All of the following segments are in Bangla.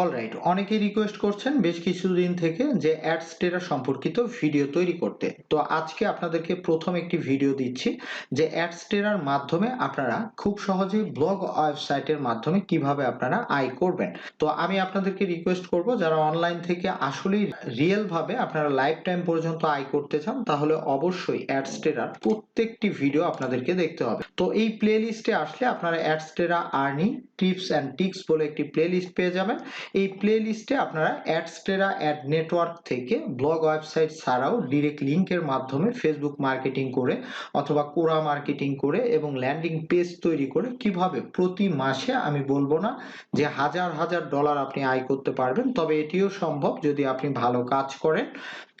অলরাইট অনেকেই রিকোয়েস্ট করছেন বেশ কিছুদিন থেকে যে অ্যাডস টেরা সম্পর্কিত ভিডিও তৈরি করতে। তো আজকে আপনাদেরকে প্রথম একটি ভিডিও দিচ্ছি যে অ্যাডস টেরার মাধ্যমে আপনারা খুব সহজেই ব্লগ ওয়েবসাইটের মাধ্যমে কীভাবে আপনারা আয় করবেন। তো আমি আপনাদেরকে রিকোয়েস্ট করব, যারা অনলাইন থেকে আসলেই রিয়েল ভাবে আপনারা লাইফ টাইম পর্যন্ত আয় করতে চান, তাহলে অবশ্যই অ্যাডস টেরার প্রত্যেকটি ভিডিও আপনাদেরকে দেখতে হবে। তো এই প্লে লিস্টে আসলে আপনারা অ্যাডস টেরা আর্নিং টিপস অ্যান্ড টিক্স বলে একটি প্লে লিস্ট পেয়ে যাবেন। এই প্লে লিস্টে আপনারা অ্যাডস্টেরা অ্যাড নেটওয়ার্ক থেকে ব্লগ ওয়েবসাইট ছাড়াও ডিরেক্ট লিঙ্কের মাধ্যমে ফেসবুক মার্কেটিং করে অথবা কোরা মার্কেটিং করে এবং ল্যান্ডিং পেজ তৈরি করে কীভাবে প্রতি মাসে আমি বলব না যে হাজার হাজার ডলার আপনি আয় করতে পারবেন। তবে এটিও সম্ভব যদি আপনি ভালো কাজ করেন।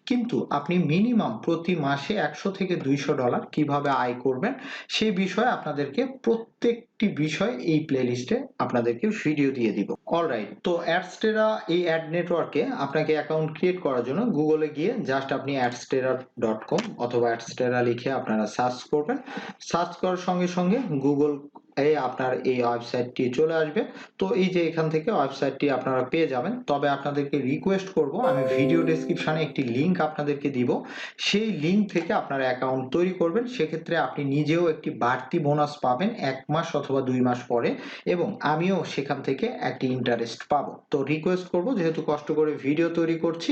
কিন্তু আপনি মিনিমাম প্রতি মাসে একশো থেকে দুইশো ডলার কীভাবে আয় করবেন সেই বিষয়ে আপনাদেরকে প্রত্যেকটি বিষয় এই প্লেলিস্টে আপনাদেরকে ভিডিও দিয়ে দিব। অলরাইট তো অ্যাডস্টেরা এই অ্যাড নেটওয়ার্কে আপনাকে অ্যাকাউন্ট ক্রিয়েট করার জন্য গুগলে গিয়ে জাস্ট আপনি অ্যাডস্টেরা ডট কম অথবা অ্যাডস্টেরা লিখে আপনারা সার্চ করবেন। সার্চ করার সঙ্গে সঙ্গে গুগল এই আপনার এই ওয়েবসাইটটি চলে আসবে। তো এই যে এখান থেকে ওয়েবসাইটটি আপনারা পেয়ে যাবেন। তবে আপনাদেরকে রিকোয়েস্ট করব, আমি ভিডিও ডেসক্রিপশনে একটি লিংক আপনাদেরকে দিব। সেই লিংক থেকে আপনারা অ্যাকাউন্ট তৈরি করবেন। সেক্ষেত্রে আপনি নিজেও একটি বাড়তি বোনাস পাবেন এক মাস অথবা দুই মাস পরে এবং আমিও সেখান থেকে একটি ইন্টারেস্ট পাবো। তো রিকোয়েস্ট করব, যেহেতু কষ্ট করে ভিডিও তৈরি করছি,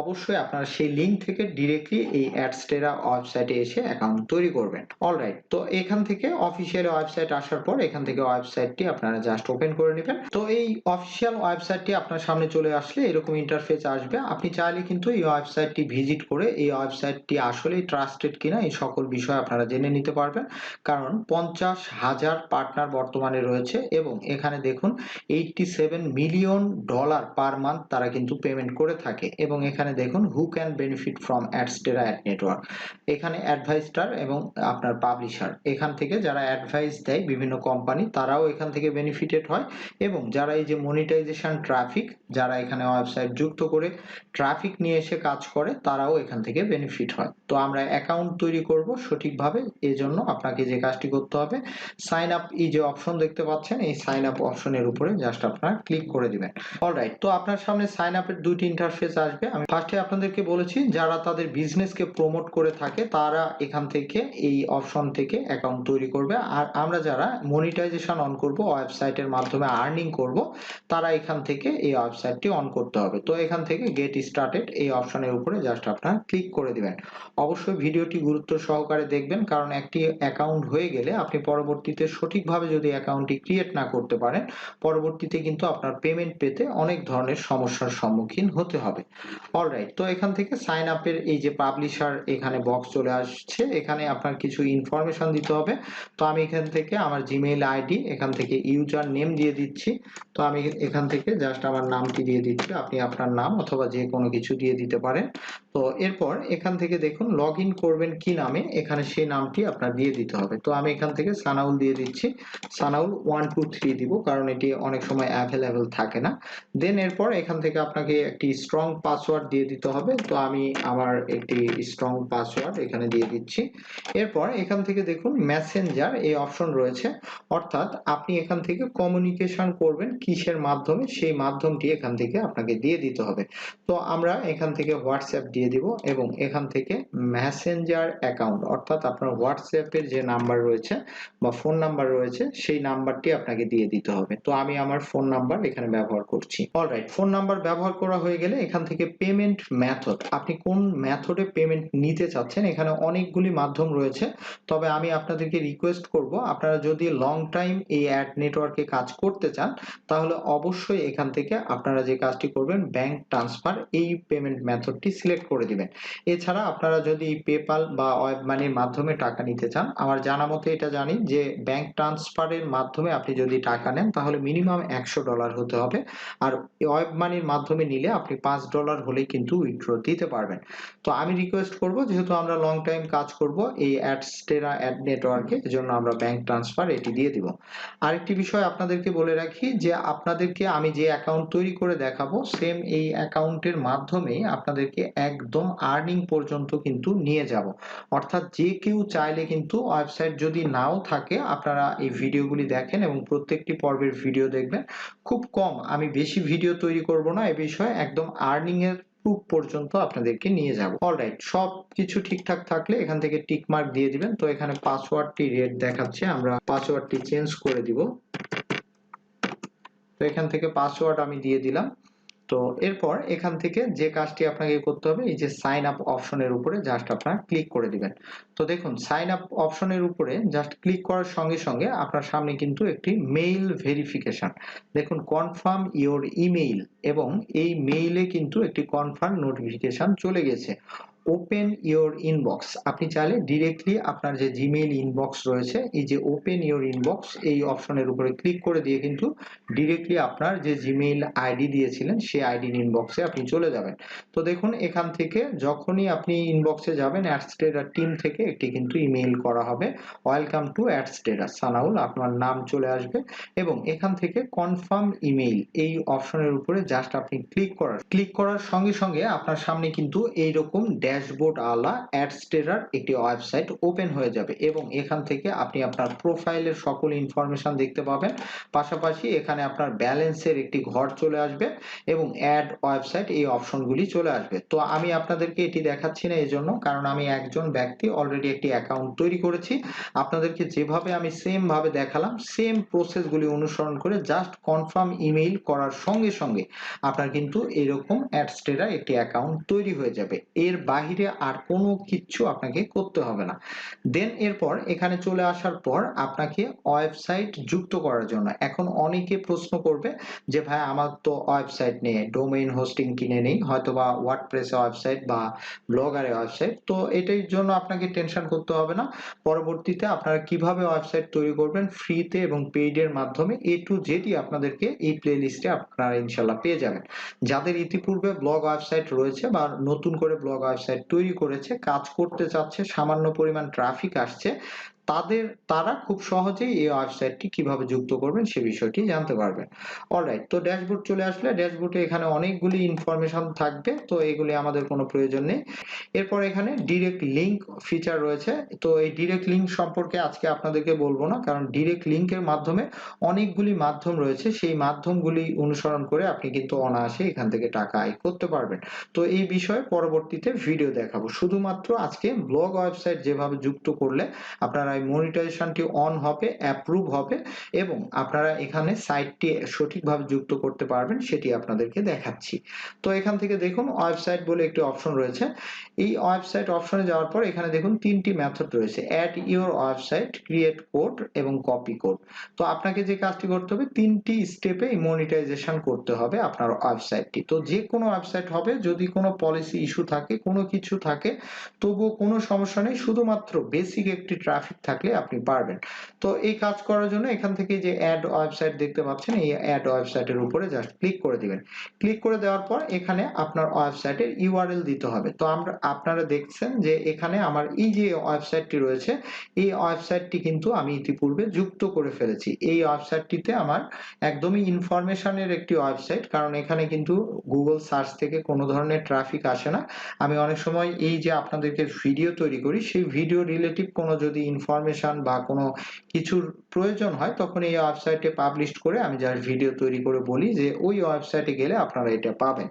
অবশ্যই আপনারা সেই লিংক থেকে ডিরেক্টলি এই অ্যাডস্টেরা ওয়েবসাইটে এসে অ্যাকাউন্ট তৈরি করবেন। অলরাইট তো এখান থেকে অফিসিয়াল ওয়েবসাইট আসার পর এখান থেকে ওয়েবসাইটটি আপনারা জাস্ট ওপেন করে নেবেন। তো এই অফিসিয়াল ওয়েবসাইটটি আপনার সামনে চলে আসলে এরকম ইন্টারফেস আসবে। আপনি চাইলে কিন্তু এই ওয়েবসাইটটি ভিজিট করে এই ওয়েবসাইটটি আসলেই ট্রাস্টেড কিনা এই সকল বিষয় আপনারা জেনে নিতে পারবেন। কারণ পঞ্চাশ হাজার পার্টনার বর্তমানে রয়েছে এবং এখানে দেখুন eighty seven million dollar per month তারা কিন্তু পেমেন্ট করে থাকে এবং এখানে দেখুন who can benefit from Adsterra ad network এখানে অ্যাডভাইস্টার এবং আপনার পাবলিশার এখান থেকে যারা অ্যাডভাইস দেয় বিভিন্ন কোম্পানি তারাও এখান থেকে বেনিফিটেড হয় এবং যারা এই যে মনিটাইজেশন ট্রাফিক যারা এখানে ওয়েবসাইট যুক্ত করে ট্রাফিক নিয়ে এসে কাজ করে, তারাও এখান থেকে বেনিফিট হয়। তো আমরা অ্যাকাউন্ট তৈরি করব সঠিকভাবে, এজন্য আপনাকে যে কাজটি করতে হবে সাইন আপ এই যে অপশন দেখতে পাচ্ছেন, এই সাইন আপ অপশনের উপরে জাস্ট আপনারা ক্লিক করে দিবেন। অলরাইট তো আপনার সামনে সাইন আপের দুইটি ইন্টারফেস আসবে। আমি ফার্স্টে আপনাদেরকে বলেছি, যারা তাদের বিজনেসকে প্রমোট করে থাকে, তারা এখান থেকে এই অপশন থেকে অ্যাকাউন্ট তৈরি করবে। আর আমরা যারা মনিটাইজেশন অন করব ওয়েবসাইটের মাধ্যমে আর্নিং করব, তারা এখান থেকে এই ওয়েবসাইটটি অন করতে হবে। তো এখান থেকে গেট স্টার্টেড এই অপশনের উপরে জাস্ট আপনারা ক্লিক করে দিবেন। অবশ্যই ভিডিওটি গুরুত্ব সহকারে দেখবেন, কারণ একটি অ্যাকাউন্ট হয়ে গেলে আপনি পরবর্তীতে সঠিকভাবে যদি অ্যাকাউন্টটি ক্রিয়েট না করতে পারেন, পরবর্তীতে কিন্তু আপনার পেমেন্ট পেতে অনেক ধরনের সমস্যার সম্মুখীন হতে হবে। অলরাইট তো এখান থেকে সাইন আপের এই যে পাবলিশার এখানে বক্স চলে আসছে, এখানে আপনার কিছু ইনফরমেশন দিতে হবে। তো আমি এখান থেকে আমার জিমেইল আইডি এখান থেকে ইউজার নেম দিয়ে দিচ্ছি। তো আমি এখান থেকে জাস্ট আমার নামটি দিয়ে দিচ্ছি। আপনি আপনার নাম অথবা যে কোনো কিছু দিয়ে দিতে পারেন। তো এরপর এখান থেকে দেখুন লগ করবেন কি নামে, এখানে সেই নামটি আপনার দিয়ে দিতে হবে। তো আমি এখান থেকে সানাউল দিয়ে দিচ্ছি। সানাউল ওয়ান টু থ্রি দিব, কারণ এটি অনেক সময় অ্যাভেলেবেল থাকে না। দেন এরপর এখান থেকে আপনাকে একটি স্ট্রং পাসওয়ার্ড দিয়ে দিতে হবে। তো আমি আমার একটি স্ট্রং পাসওয়ার্ড এখানে দিয়ে দিচ্ছি। এরপর এখান থেকে দেখুন মেসেঞ্জার এই অপশন রয়েছে। অর্থাৎ আপনি এখান থেকে কমিউনিকেশন করবেন কিসের মাধ্যমে? সেই মাধ্যমটি এখান থেকে আপনাকে দিয়ে দিতে হবে। তো আমরা এখান থেকে হোয়াটসঅ্যাপ দিয়ে দিব এবং এখান থেকে মেসেঞ্জার অ্যাকাউন্ট অর্থাৎ আপনার হোয়াটসঅ্যাপের যে নাম্বার রয়েছে বা ফোন নাম্বার রয়েছে, সেই নাম্বারটি আপনাকে দিয়ে দিতে হবে। তো আমি আমার ফোন নাম্বার এখানে ব্যবহার করছি। অলরাইট ফোন নাম্বার ব্যবহার করা হয়ে গেলে এখান থেকে পেমেন্ট মেথড আপনি কোন মেথডে পেমেন্ট নিতে চাচ্ছেন? এখানে অনেকগুলি মাধ্যম রয়েছে। তবে আমি আপনাদেরকে রিকোয়েস্ট করব, আপনারা যদি লং টাইম এই অ্যাড নেটওয়ার্কে কাজ করতে চান, তাহলে অবশ্যই এখান থেকে আপনারা যে কাজটি করবেন ব্যাংক ট্রান্সফার এই পেমেন্ট মেথডটি সিলেক্ট করে দিবেন। এছাড়া আপনারা যদি পেপাল বা ওয়েব মানির মাধ্যমে টাকা নিতে চান, আমার জানা মতে এটা জানি যে ব্যাংক ট্রান্সফারের মাধ্যমে আপনি যদি টাকা নেন, তাহলে মিনিমাম একশো ডলার হতে হবে। আর ওয়েব মানির মাধ্যমে নিলে আপনি পাঁচ ডলার হলেই কিন্তু উইথড্র দিতে পারবেন। তো আমি রিকোয়েস্ট করব, যেহেতু আমরা লং টাইম কাজ করব, এই অ্যাডস্টেরা অ্যাড নেটওয়ার্কে এজন্য আমরা ব্যাংক ট্রান্সফার সেটি দিয়ে দিব। আরেকটি বিষয় আপনাদেরকে বলে রাখি যে, আপনাদেরকে আমি যে অ্যাকাউন্ট তৈরি করে দেখাবো সেম এই অ্যাকাউন্টের মাধ্যমেই আপনাদেরকে একদম আর্নিং পর্যন্ত কিন্তু নিয়ে যাব। অর্থাৎ যে কেউ চাইলে কিন্তু ওয়েবসাইট যদি নাও থাকে, আপনারা এই ভিডিওগুলি দেখেন এবং প্রত্যেকটি পর্বের ভিডিও দেখবেন। খুব কম, আমি বেশি ভিডিও তৈরি করব না, এ বিষয়ে একদম আর্নিং প্রুফ পর্যন্ত আপনাদেরকে নিয়ে যাব। অলরাইট সব কিছু ঠিকঠাক থাকলে এখান থেকে টিক মার্ক দিয়ে দিবেন। তো এখানে পাসওয়ার্ডটি রেড দেখাচ্ছে, আমরা পাসওয়ার্ডটি চেঞ্জ করে দিব। তো এখান থেকে পাসওয়ার্ড আমি দিয়ে দিলাম। তো এরপর এখান থেকে যে কাজটি আপনাকে করতে হবে, এই যে সাইন আপ অপশনের উপরে জাস্ট আপনার ক্লিক করে দিবেন। তো দেখুন সাইন আপ অপশনের উপরে জাস্ট ক্লিক করার সঙ্গে সঙ্গে আপনার সামনে কিন্তু একটি মেইল ভেরিফিকেশন দেখুন কনফার্ম ইওর ইমেইল এবং এই মেইলে কিন্তু একটি কনফার্ম নোটিফিকেশন চলে গেছে। ওপেন ইয়োর ইনবক্স আপনি চাইলে ডিরেক্টলি আপনার যে জিমেইল ইনবক্স রয়েছে, এই যে ওপেন ইওর ইনবক্স এই অপশনের উপরে ক্লিক করে দিয়ে কিন্তু ডিরেক্টলি আপনার যে জিমেইল আইডি দিয়েছিলেন, সেই আইডি ইনবক্সে আপনি চলে যাবেন। তো দেখুন, এখান থেকে যখনই আপনি ইনবক্সে যাবেন অ্যাডস্টেডার টিম থেকে একটি কিন্তু ইমেইল করা হবে। ওয়েলকাম টু অ্যাডস্টেডার সানাউল, আপনার নাম চলে আসবে এবং এখান থেকে কনফার্ম ইমেইল এই অপশনের উপরে জাস্ট আপনি ক্লিক করার ক্লিক করার সঙ্গে সঙ্গে আপনার সামনে কিন্তু এইরকম ড্যাশবোর্ড আলা অ্যাডস্টেরার একটি ওয়েবসাইট ওপেন হয়ে যাবে এবং এখান থেকে আপনি আপনার প্রোফাইলের সকল ইনফরমেশন দেখতে পাবেন। পাশাপাশি এখানে আপনার ব্যালেন্সের একটি ঘর চলে আসবে এবং অ্যাড ওয়েবসাইট এই অপশনগুলি চলে আসবে। তো আমি আপনাদেরকে এটি দেখাচ্ছি না এই জন্য কারণ আমি একজন ব্যক্তি অলরেডি একটি অ্যাকাউন্ট তৈরি করেছি। আপনাদেরকে যেভাবে আমি সেম ভাবে দেখালাম সেম প্রসেসগুলি অনুসরণ করে জাস্ট কনফার্ম ইমেইল করার সঙ্গে সঙ্গে আপনার কিন্তু এরকম অ্যাডস্টেরা একটি অ্যাকাউন্ট তৈরি হয়ে যাবে। এর বাহিরে আর কোনো কিচ্ছু আপনাকে করতে হবে না। দেন এরপর এখানে চলে আসার পর আপনাকে ওয়েবসাইট যুক্ত করার জন্য। এখন অনেকে প্রশ্ন করবে যে, ভাই, আমার তো ওয়েবসাইট নেই। ডোমেইন হোস্টিং কিনে নেই। হয়তো বা ওয়ার্ডপ্রেসে ওয়েবসাইট বা ব্লগারে ওয়েবসাইট তো এটার জন্য আপনাকে টেনশন করতে হবে না। পরবর্তীতে আপনারা কীভাবে ওয়েবসাইট তৈরি করবেন? ফ্রিতে এবং পেইডের মাধ্যমে এ টু জেডই আপনাদেরকে এই প্লে লিস্টে আপনারা ইনশাল্লাহ পেয়ে যাবেন। যাদের ইতিপূর্বে ব্লগ ওয়েবসাইট রয়েছে বা নতুন করে ব্লগ ওয়েবসাইট তৈরি করেছে কাজ করতে চাচ্ছে সামান্য পরিমাণ ট্রাফিক আসছে। তাদের, তারা খুব সহজেই এই ওয়েবসাইটটি কীভাবে যুক্ত করবেন সে বিষয়টি জানতে পারবেন। অলরাইট তো ড্যাশবোর্ড চলে আসলে, ড্যাশবোর্ডে এখানে অনেকগুলি ইনফরমেশন থাকবে, তো এগুলি আমাদের কোনো প্রয়োজন নেই। এরপর এখানে ডিরেক্ট লিংক ফিচার রয়েছে, তো এই ডিরেক্ট লিংক সম্পর্কে আজকে আপনাদেরকে বলব না, কারণ ডিরেক্ট লিংকের মাধ্যমে অনেকগুলি মাধ্যম রয়েছে, সেই মাধ্যমগুলি অনুসরণ করে আপনি কিন্তু অনায়াসে এখান থেকে টাকা আয় করতে পারবেন। তো এই বিষয়ে পরবর্তীতে ভিডিও দেখাবো। শুধুমাত্র আজকে ব্লগ ওয়েবসাইট যেভাবে যুক্ত করলে আপনারা এই মনিটাইজেশনটি অন হবে অ্যাপ্রুভ হবে এবং আপনারা এখানে সাইটটি সঠিকভাবে যুক্ত করতে পারবেন সেটি আপনাদেরকে দেখাচ্ছি। তো এখান থেকে দেখুন ওয়েবসাইট বলে একটি অপশন রয়েছে। এই ওয়েবসাইট অপশনে যাওয়ার পর এখানে দেখুন তিনটি মেথড রয়েছে add your website create code এবং কপি কোড তো আপনাকে যে কাজটি করতে হবে, তিনটি স্টেপে মনিটাইজেশন করতে হবে আপনার ওয়েবসাইটটি তো যে কোনো ওয়েবসাইট হবে, যদি কোনো পলিসি ইস্যু থাকে, কোনো কিছু থাকে, তবুও কোনো সমস্যা নেই। শুধুমাত্র বেসিক একটি ট্রাফিক থাকলে আপনি পারবেন। তো এই কাজ করার জন্য এখান থেকে যে অ্যাড ওয়েবসাইট দেখতে পাচ্ছেন, এই অ্যাড ওয়েবসাইটের উপরে জাস্ট ক্লিক করে দিবেন। ক্লিক করে দেওয়ার পর এখানে আপনার ওয়েবসাইটের ইউআরএল দিতে হবে। তো আমরা, আপনারা দেখছেন যে এখানে আমার এই যে ওয়েবসাইটটি রয়েছে, এই ওয়েবসাইটটি কিন্তু আমি ইতিপূর্বে যুক্ত করে ফেলেছি। এই ওয়েবসাইটটিতে আমার একদমই ইনফরমেশনের একটি ওয়েবসাইট কারণ এখানে কিন্তু গুগল সার্চ থেকে কোনো ধরনের ট্রাফিক আসে না। আমি অনেক সময় এই যে আপনাদেরকে ভিডিও তৈরি করি, সেই ভিডিও রিলেটিভ কোনো যদি ইনফরমেশন বা কোনো কিছুর প্রয়োজন হয়, তখন এই ওয়েবসাইটে পাবলিশ করে আমি জাস্ট ভিডিও তৈরি করে বলি যে, ওই ওয়েবসাইটে গেলে আপনারা এটা পাবেন।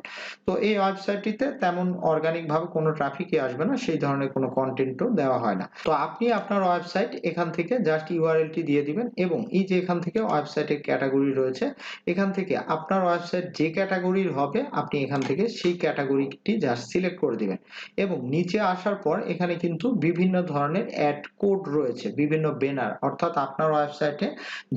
তো এই ওয়েবসাইটটিতে তেমন অর্গানিক ভাবে কোনো ট্রাফিকই আসবে না, সেই ধরনের কোনো কন্টেন্টও দেওয়া হয় না। তো আপনি আপনার ওয়েবসাইট এখান থেকে জাস্ট ইউআরএলটি দিয়ে দিবেন এবং এই যে এখান থেকে ওয়েবসাইটের ক্যাটাগরি রয়েছে, এখান থেকে আপনার ওয়েবসাইট যে ক্যাটাগরির হবে, আপনি এখান থেকে সেই ক্যাটাগরিটি জাস্ট সিলেক্ট করে দিবেন। এবং নিচে আসার পর এখানে কিন্তু বিভিন্ন ধরনের অ্যাড কোড রয়েছে। বিভিন্ন ব্যানার অর্থাৎ আপনার ওয়েবসাইটে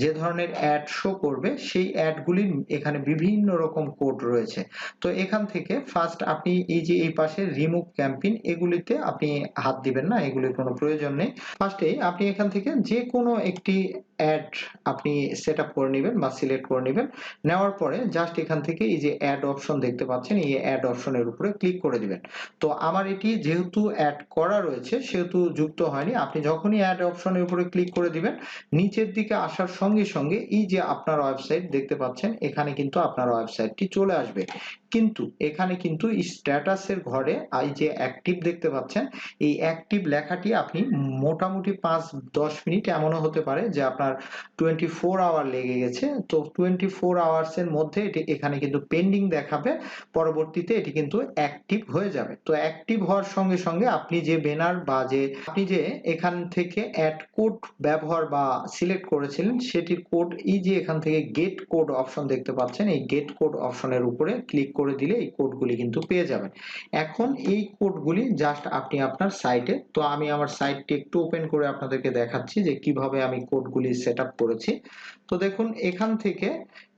যে ধরনের অ্যাড শো করবে, সেই অ্যাডগুলির এখানে বিভিন্ন রকম কোড রয়েছে। তো এখান থেকে ফার্স্ট আপনি এই যে এই পাশে রিমুভ ক্যাম্পেইন এগুলিতে আপনি হাত দিবেন না, এগুলির কোনো প্রয়োজন নেই। ফার্স্টে আপনি এখান থেকে যে কোনো একটি অ্যাড আপনি সেট আপ করে নেবেন বা সিলেক্ট করে নেবেন। নেওয়ার পরে জাস্ট এখান থেকে এই যে অ্যাড অপশন দেখতে পাচ্ছেন, এই অ্যাড অপশনের উপরে ক্লিক করে দিবেন। তো আমার এটি যেহেতু অ্যাড করা রয়েছে, সেহেতু যুক্ত হয়নি। আপনি যখনই অ্যাড অপশনের উপরে ক্লিক করে দিবেন। নিচের দিকে আসার সঙ্গে সঙ্গে এই যে আপনার ওয়েবসাইট দেখতে পাচ্ছেন, এখানে কিন্তু আপনার ওয়েবসাইটটি চলে আসবে। কিন্তু এখানে কিন্তু স্ট্যাটাসের ঘরে এই যে অ্যাক্টিভ দেখতে পাচ্ছেন, এই অ্যাক্টিভ লেখাটি আপনি মোটামুটি পাঁচ দশ মিনিট এমনও হতে পারে যে আপনার টোয়েন্টি ফোর আওয়ার লেগে গেছে। তো টোয়েন্টি ফোর আওয়ার্স এর মধ্যে এটি এখানে কিন্তু পেন্ডিং দেখাবে, পরবর্তীতে এটি কিন্তু অ্যাক্টিভ হয়ে যাবে। তো অ্যাক্টিভ হওয়ার সঙ্গে সঙ্গে আপনি যে ব্যানার বা যে আপনি যে এখান থেকে অ্যাড কোড ব্যবহার বা সিলেক্ট করেছিলেন সেটির কোড এই যে এখান থেকে গেট কোড অপশন দেখতে পাচ্ছেন, এই গেট কোড অপশনের উপরে ক্লিক করে দিলে এই কোডগুলি কিন্তু পেয়ে যাবেন। এখন এই কোডগুলি জাস্ট আপনি আপনার সাইটে তো আমি আমার সাইটটি একটু ওপেন করে আপনাদেরকে দেখাচ্ছি যে কীভাবে আমি কোডগুলি সেট করেছি। তো দেখুন, এখান থেকে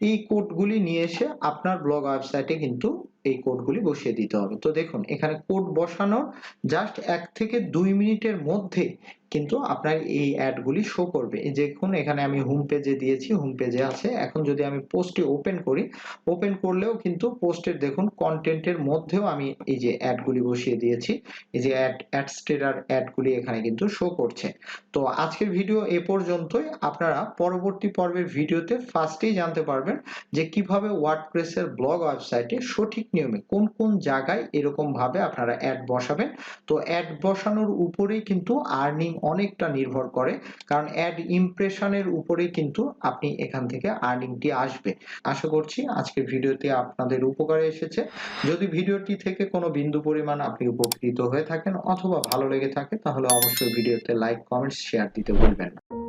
এই কোডগুলি নিয়ে এসে আপনার ব্লগ ওয়েবসাইটে কিন্তু এই কোডগুলি বসিয়ে দিতে হবে। তো দেখুন, এখানে কোড বসানোর জাস্ট এক থেকে দুই মিনিটের মধ্যে কিন্তু আপনার এই অ্যাডগুলি শো করবে। দেখুন, এখানে আমি হোম পেজে দিয়েছি হোম পেজে আছে। এখন যদি আমি পোস্টটি ওপেন করি ওপেন করলেও কিন্তু পোস্টের দেখুন কন্টেন্টের মধ্যেও আমি এই যে অ্যাডগুলি বসিয়ে দিয়েছি। এই যে অ্যাড অ্যাডস্টেরার অ্যাডগুলি এখানে কিন্তু শো করছে। তো আজকের ভিডিও এ পর্যন্তই। আপনারা পরবর্তী পর্বের ভিডিওতে ফার্স্টেই জানতে পারবেন যে কীভাবে ওয়ার্ডপ্রেসের ব্লগ ওয়েবসাইটে সঠিক নিয়মে কোন কোন জায়গায় এরকম ভাবে আপনারা অ্যাড বসাবেন। তো অ্যাড বসানোর উপরেই কিন্তু আর্নিং অনেকটা নির্ভর করে, কারণ অ্যাড ইমপ্রেশনের উপরেই কিন্তু আপনি এখান থেকে আর্নিংটি আসবে। আশা করছি আজকের ভিডিওতে আপনাদের উপকারে এসেছে। যদি ভিডিওটি থেকে কোনো বিন্দু পরিমাণ আপনি উপকৃত হয়ে থাকেন অথবা ভালো লেগে থাকে, তাহলে অবশ্যই ভিডিওতে লাইক কমেন্টস শেয়ার দিতে ভুলবেন না।